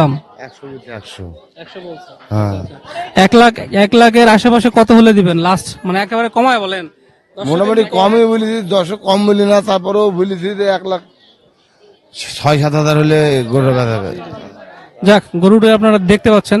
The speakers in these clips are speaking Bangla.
দাম? হ্যাঁ। এক লাখ এক লাখের আশেপাশে কত হলে দিবেন? লাস্ট মানে একেবারে কমায় বলেন। মোটামুটি কমই বলেছি দশ কম বলি না তারপরেও বলেছি যে এক লাখ ছয় সাত হাজার হলে গরু যাক গরুটা আপনারা দেখতে পাচ্ছেন।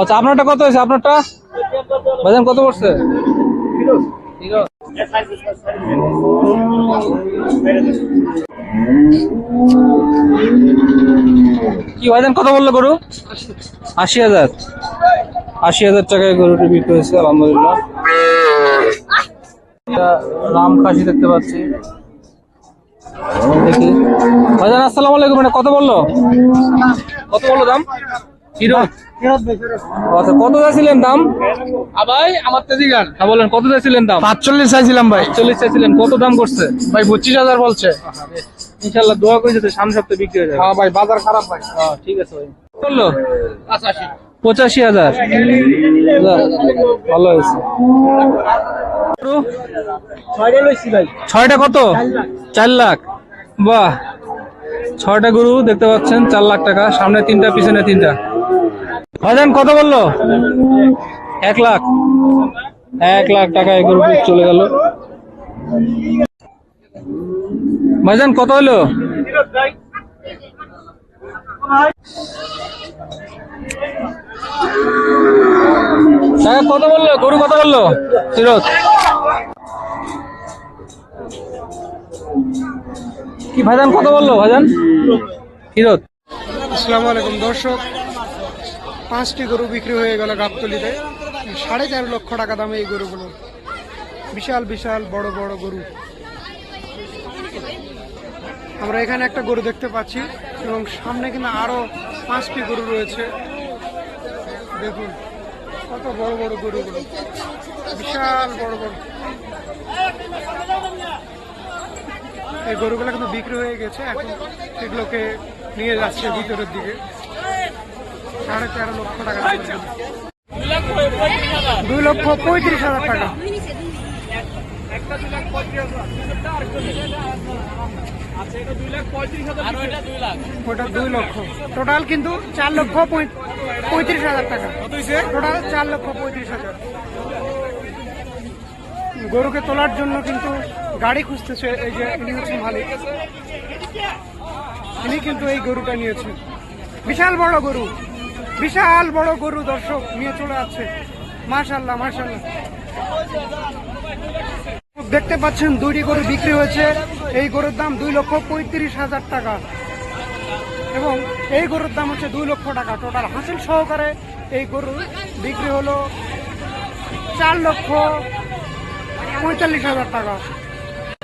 আচ্ছা আপনারটা কত হয়েছে? আপনারটা? বাজান কত পড়ছে? কি ভাইজান, কত বলল গরু? আশি হাজার। আশি হাজার টাকায় গরুটি বিক্রি হয়েছে, আলহামদুলিল্লাহ। রাম খাসি দেখতে পাচ্ছি। দেখি। ভাইজান, আসসালামু আলাইকুম কত বলল? কত বলল দাম? আচ্ছা কত চাইছিলেন দাম? ভাই আমার তেজি গান হ্যাঁ বলেন কত চাইছিলেন দাম? পাঁচচল্লিশ চাইছিলাম ভাই। চল্লিশ চাইছিলেন কত দাম করছে? ভাই পঁচিশ হাজার বলছে। ইনশাল্লাহ দোয়া করে যাতে সামনে সপ্তাহে বিক্রি হয়ে যাবে হ্যাঁ ভাই বাজার খারাপ ভাই। হ্যাঁ, ঠিক আছে ভাই। বলল পঁচাশি। হাজার। ভালো হয়েছে। ছয়টা কত? চার লাখ। বাহ। ছয়টা গরু দেখতে পাচ্ছেন চার লাখ টাকা। সামনে তিনটা পিছনে তিনটা। ভাইজান, কত বলল? এক লাখ। এক লাখ টাকা গরু চলে গেল। ভাইজান, কত হলো? টাকা কত বলল? গরু কত বলল? ফিরত কি ভাইজান, কত বলল ভাইজান? ফিরত আসসালামু আলাইকুম দর্শক। পাঁচটি গরু বিক্রি হয়ে গেল গাবতলিতে। সাড়ে চার লক্ষ টাকা দামে এই গরুগুলো। বিশাল বিশাল, বড় বড় গরু। আমরা এখানে একটা গরু দেখতে পাচ্ছি এবং সামনে কিন্তু আরও পাঁচটি গরু রয়েছে। দেখুন, কত বড় বড় গরুগুলো। বিশাল, বড় বড়। এই গরুগুলো কিন্তু বিক্রি হয়ে গেছে। এখন এগুলোকে নিয়ে যাচ্ছে ভিতরের দিকে। সাড়ে তেরো লক্ষ টাকা। দুই লক্ষ পঁয়ত্রিশ হাজার টাকা। ওটা দুই লক্ষ। টোটাল কিন্তু চার লক্ষ পঁয়- পঁয়ত্রিশ হাজার টাকা। টোটাল চার লক্ষ পঁয়ত্রিশ হাজার। গরুকে তোলার জন্য কিন্তু গাড়ি খুঁজতেছে এই যে ইনি হচ্ছে মালিক। ইনি কিন্তু এই গরুটা নিয়েছেন। বিশাল বড় গরু। বিশাল বড় গরু দর্শক নিয়ে চলে যাচ্ছে মাশাল্লাহ মাশাল্লাহ দেখতে পাচ্ছেন, দুইটি গরু বিক্রি হয়েছে। এই গরুর দাম দুই লক্ষ পঁয়ত্রিশ হাজার টাকা। এবং এই গরুর দাম হচ্ছে দুই লক্ষ টাকা। টোটাল হাসিল সহকারে এই গরু বিক্রি হলো চার লক্ষ পঁয়তাল্লিশ হাজার টাকা।